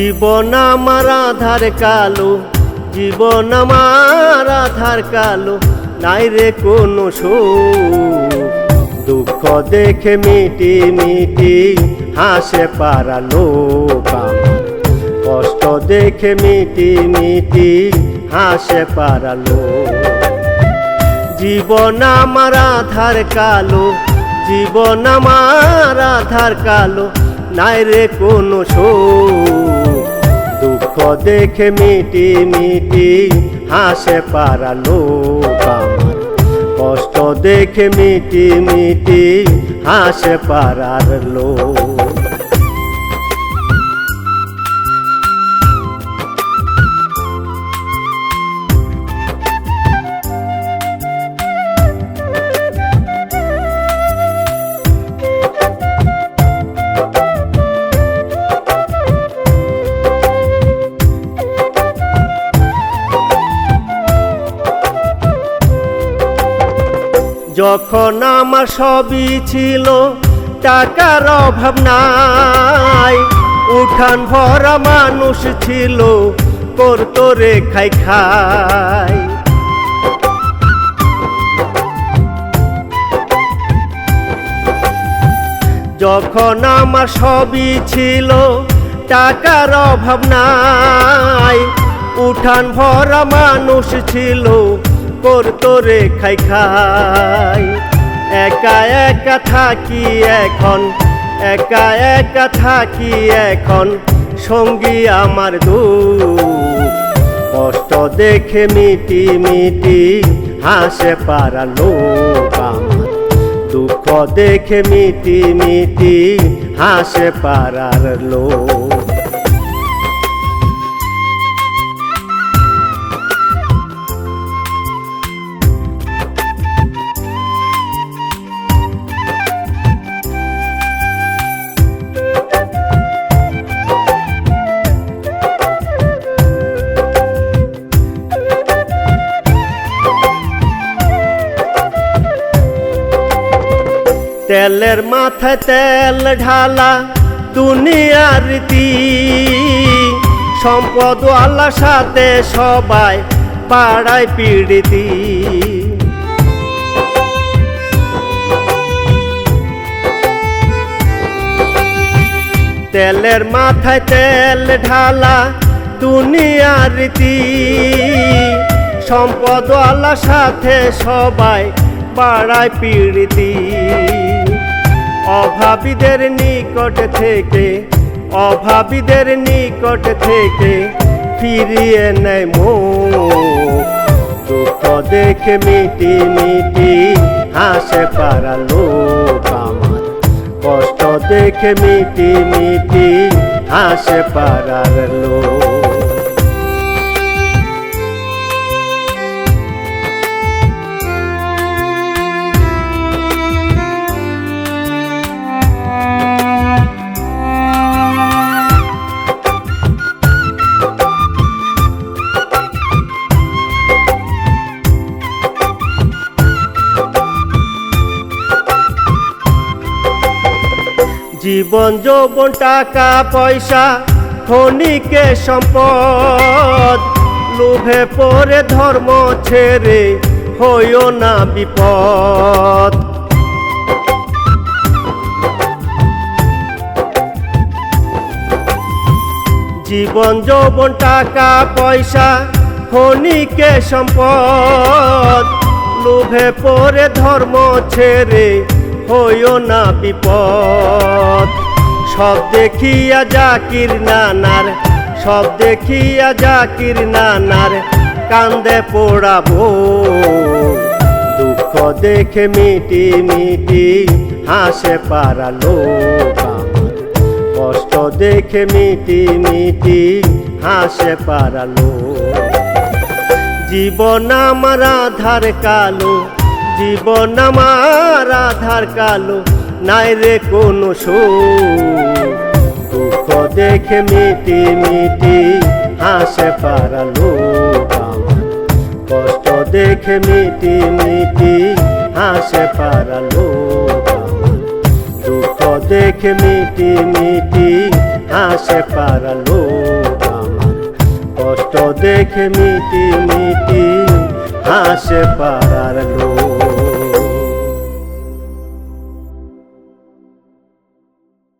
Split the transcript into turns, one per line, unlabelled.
জীবন আমার আধার কালো, জীবন আমার আধার কালো, নাই রে কোনো দুঃখ দেখে মিটি মিটি হাসে পারা লোক। কষ্ট দেখে মিটি মিটি হাসে পারা লোক। জীবন আমার আধার কালো, জীবন আমার আধার কালো, নাই রে কোনো দুঃখ, দেখে মিটি মিটি হাসে পারা লোক আমার। কষ্ট দেখে মিটি মিটি হাসে পারার লোক যখন আমার সবই ছিল, টাকার অভাব নাই। উঠান ভরা মানুষ ছিল, করতো রে খাই খাই। যখন আমার সবই ছিল, টাকার অভাব নাই। উঠান ভরা মানুষ ছিল করতো রে খাই খাই। একা একা থাকি এখন, একা একা থাকি এখন, সঙ্গী আমার দুঃখ কষ্ট দেখে মিটি মিটি হাসে পারা লোক আমার। দুঃখ দেখে মিটি মিটি হাসে পারার লোক তেলের মাথায় তেল ঢালা দুনিয়ার রীতি। সম্পদ আল্লাহ সাথে সবাই পাড়ায় পিড়িতি। তেলের মাথায় তেল ঢালা দুনিয়ার রীতি। সম্পদ আল্লাহ সাথে সবাই পাড়ায় পিড়িতি। অভাবীদের নিকট থেকে, অভাবীদের নিকট থেকে ফিরিয়ে নেয় মুখ। দুঃখ দেখে মিটি মিটি হাসে পারা লোক আমার। কষ্ট দেখে মিটি মিটি হাসে পারার লোক। জীবন যৌবন, টাকা, পয়সা খনিকে সম্পদ। লোভে পরে ধর্ম ছেড়ে হইও না বিপদ। জীবন যৌবন, টাকা, পয়সা খনিকে সম্পদ। লোভে পরে ধর্ম ছেড়ে হইও না বিপদ। সব দেখিয়া জাকির নানার, সব দেখিয়া জাকির নানার কান্দে পোড়াবো দুঃখ দেখে মিটি মিটি হাসে পারা লোক। কষ্ট দেখে মিটি মিটি হাসে পারা লোক। জীবন আমার আধার কালো জীবন আমার আধার কালো, নাই রে কোনো দুঃখ দেখে মিটি মিটি হাসে পারা লোক আমার। কষ্ট দেখে মিটি মিটি হাসে পারা লোক আমার। দুঃখ দেখে মিটি মিটি হাসে পারা লোক কষ্ট দেখে মিটি মিটি হাসে পাড়ার লোক